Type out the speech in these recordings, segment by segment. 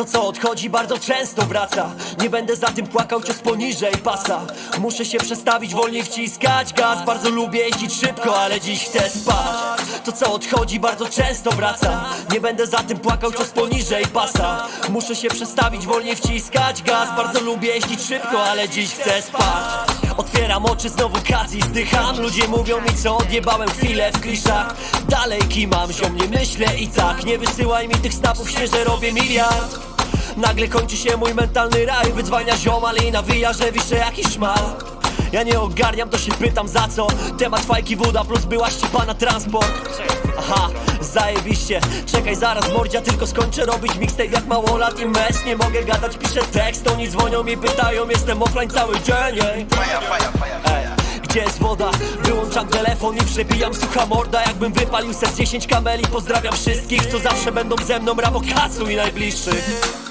To co odchodzi bardzo często wraca. Nie będę za tym płakał cios poniżej pasa. Muszę się przestawić, wolniej wciskać gaz. Bardzo lubię jeździć szybko, ale dziś chcę spać. To co odchodzi bardzo często wraca. Nie będę za tym płakał cios poniżej pasa. Muszę się przestawić, wolniej wciskać gaz. Bardzo lubię jeździć szybko, ale dziś chcę spać. Otwieram oczy, znowu kac i zdycham. Ludzie mówią mi co odjebałem chwilę w kliszach. Dalej kimam, ziom nie myślę i tak. Nie wysyłaj mi tych snapów, śnie, że robię miliard Nagle kończy się mój mentalny raj Wydzwania ziomal i nawija, że wiszę jakiś szmal. Ja nie ogarniam, to się pytam za co? Temat fajki woda plus była ściepana transport. Aha, zajebiście. Czekaj zaraz mordzia, tylko skończę robić mixtape jak małolat i mes Nie mogę gadać, piszę tekst, oni dzwonią i pytają. Jestem offline cały dzień ej. Gdzie jest woda? Wyłączam telefon i przebijam sucha morda. Jakbym wypalił se z 10 kameli Pozdrawiam wszystkich, co zawsze będą ze mną. Ramo Kacu i najbliższych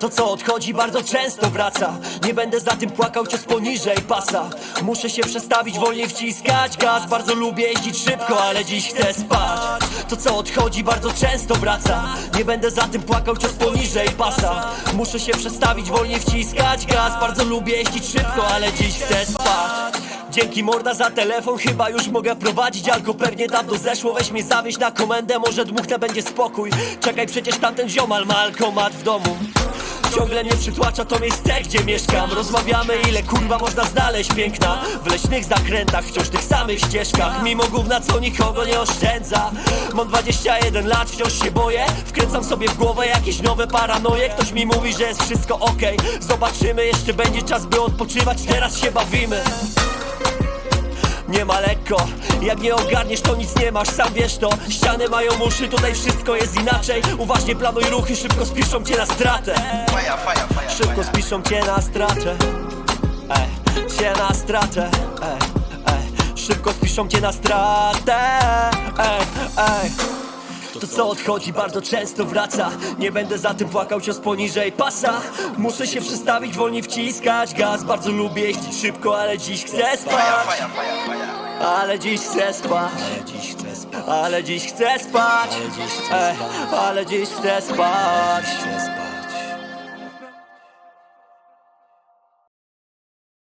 to co odchodzi bardzo często wraca. Nie będę za tym płakał cios poniżej pasa. Muszę się przestawić, wolniej wciskać gaz. Bardzo lubię jeździć szybko, ale dziś chcę spać. To co odchodzi bardzo często wraca. Nie będę za tym płakał cios poniżej pasa. Muszę się przestawić, wolniej wciskać gaz. Bardzo lubię jeździć szybko, ale dziś chcę spać. Dzięki morda za telefon, chyba już mogę prowadzić Alko. Pewnie dawno zeszło, weź mnie zawieź na komendę. Może dmuchnę, będzie spokój. Czekaj, przecież tamten ziomal ma alkomat w domu Ciągle mnie przytłacza to miejsce, gdzie mieszkam. Rozmawiamy ile kurwa można znaleźć piękna. W leśnych zakrętach, wciąż tych samych ścieżkach. Mimo gówna co nikogo nie oszczędza. Mam 21 lat, wciąż się boję. Wkręcam sobie w głowę jakieś nowe paranoje. Ktoś mi mówi, że jest wszystko okej. Zobaczymy, jeszcze będzie czas by odpoczywać. Teraz się bawimy. Nie ma lekko Jak nie ogarniesz to nic nie masz, sam wiesz to. Ściany mają uszy, tutaj wszystko jest inaczej. Uważnie planuj ruchy, szybko spiszą cię na stratę. Szybko spiszą cię na stratę Ej, cię na stratę Ej, ej, szybko spiszą cię na stratę. Ej, ej. To co odchodzi bardzo często wraca. Nie będę za tym płakał cios poniżej pasa. Muszę się przestawić, wolniej wciskać gaz. Bardzo lubię jeździć szybko, ale dziś chcę spać. fire, fire, fire. Ale dziś chcę spać. Ale dziś chcę spać. Ale dziś chcę spać. Ale dziś chcę spać